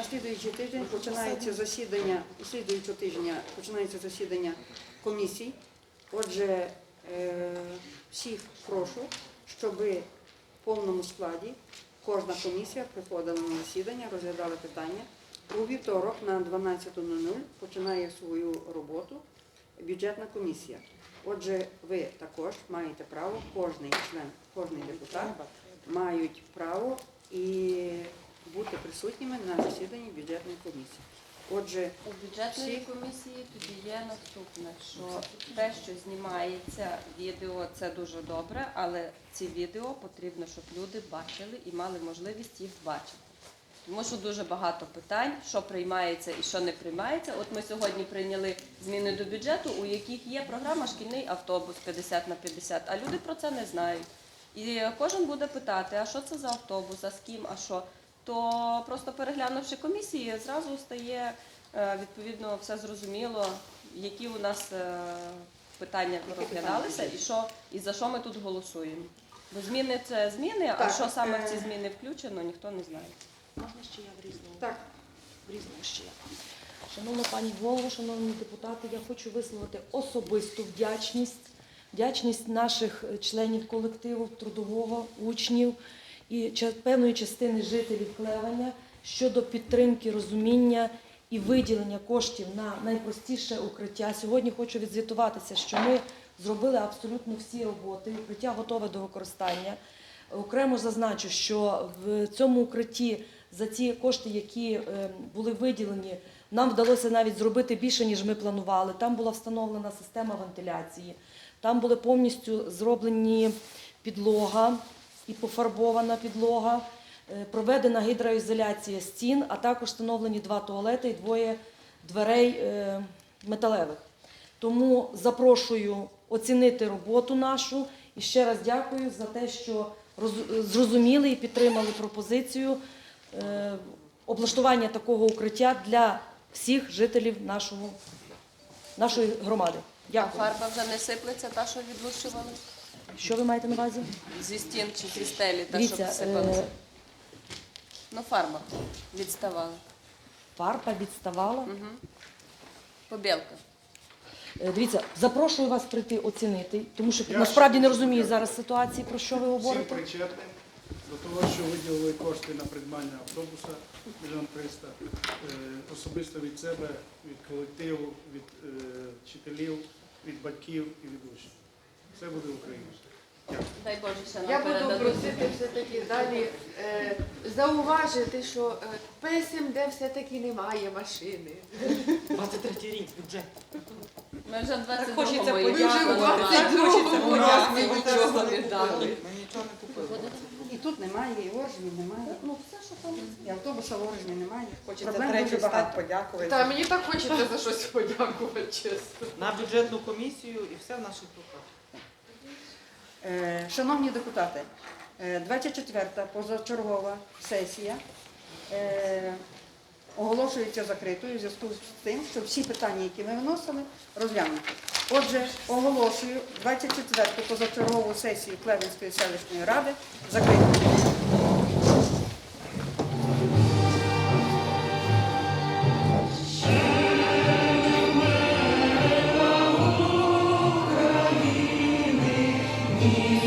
на слідуючий тиждень починається засідання, слідуючого тижня починається засідання комісій. Отже, е, всіх прошу, щоб в повному складі кожна комісія приходила на засідання, розглядала питання. У вівторок на 12.00 починає свою роботу бюджетна комісія. Отже, ви також маєте право, кожний член, кожний депутат мають право і бути присутніми на засіданні бюджетної комісії. Отже, У бюджетної Всі? комісії тоді є наступне, що те, що знімається відео, це дуже добре, але ці відео потрібно, щоб люди бачили і мали можливість їх бачити. Тому що дуже багато питань, що приймається і що не приймається. От ми сьогодні прийняли зміни до бюджету, у яких є програма шкільний автобус 50 на 50, а люди про це не знають. І кожен буде питати, а що це за автобус, а з ким, а що. То просто переглянувши комісії, зразу стає е, відповідно все зрозуміло, які у нас е, питання розглядалися і що і за що ми тут голосуємо. Бо зміни це зміни, а Так, що саме в е, ці зміни включено, ніхто не знає. Можна ще я в різному? так, В різному ще я. Шановна пані голово, шановні депутати, я хочу висловити особисту вдячність, вдячність наших членів колективу трудового, учнів і певної частини жителів Клеваня щодо підтримки, розуміння і виділення коштів на найпростіше укриття. Сьогодні хочу відзвітуватися, що ми зробили абсолютно всі роботи. Укриття готове до використання. Окремо зазначу, що в цьому укритті за ті кошти, які е, були виділені, нам вдалося навіть зробити більше, ніж ми планували. Там була встановлена система вентиляції, там були повністю зроблені підлога і пофарбована підлога, е, проведена гідроізоляція стін, а також встановлені два туалети і двоє дверей е, металевих. Тому запрошую оцінити роботу нашу і ще раз дякую за те, що зрозуміли і підтримали пропозицію е, облаштування такого укриття для всіх жителів нашого, нашої громади. А фарба вже не сиплеться, та, що відлущували? Що ви маєте на увазі? Зі стін чи зі стелі, та, Дивіться, щоб е. Ну, фарба відставала. фарба відставала. Угу. Побілка. Е, Дивіться, запрошую вас прийти оцінити, тому що Я насправді ще не розумію зараз ситуації, про що ви Всім говорите. причетним до того, що виділили кошти на придбання автобуса мільйон триста. Е, Особисто від себе, від колективу, від е, вчителів, від батьків і від учнів. Все буде Україна. Дай Боже, Я буду передадуть. просити все-таки далі е, зауважити, що е, писем, де все-таки немає машини. 23 рік бюджет. Ми вже хочеться 22-му Ми вже в дякуємо. 22-му нічого не дали. Ми нічого не купили. і тут немає, і в Оржеві немає, Ну, все, що там. і автобуса в Оржеві немає. Хочеться Проблем третю дуже багато. подякувати. Та мені так хочеться за щось подякувати, чесно. На бюджетну комісію і все в наших руках. Е, Шановні депутати, е, 24-та позачергова сесія е, оголошується закритою в зв'язку з тим, що всі питання, які ми виносили, розглянуті. Отже, оголошую 24-ту позачергову сесію Клевенської селищної ради закритою. Yeah.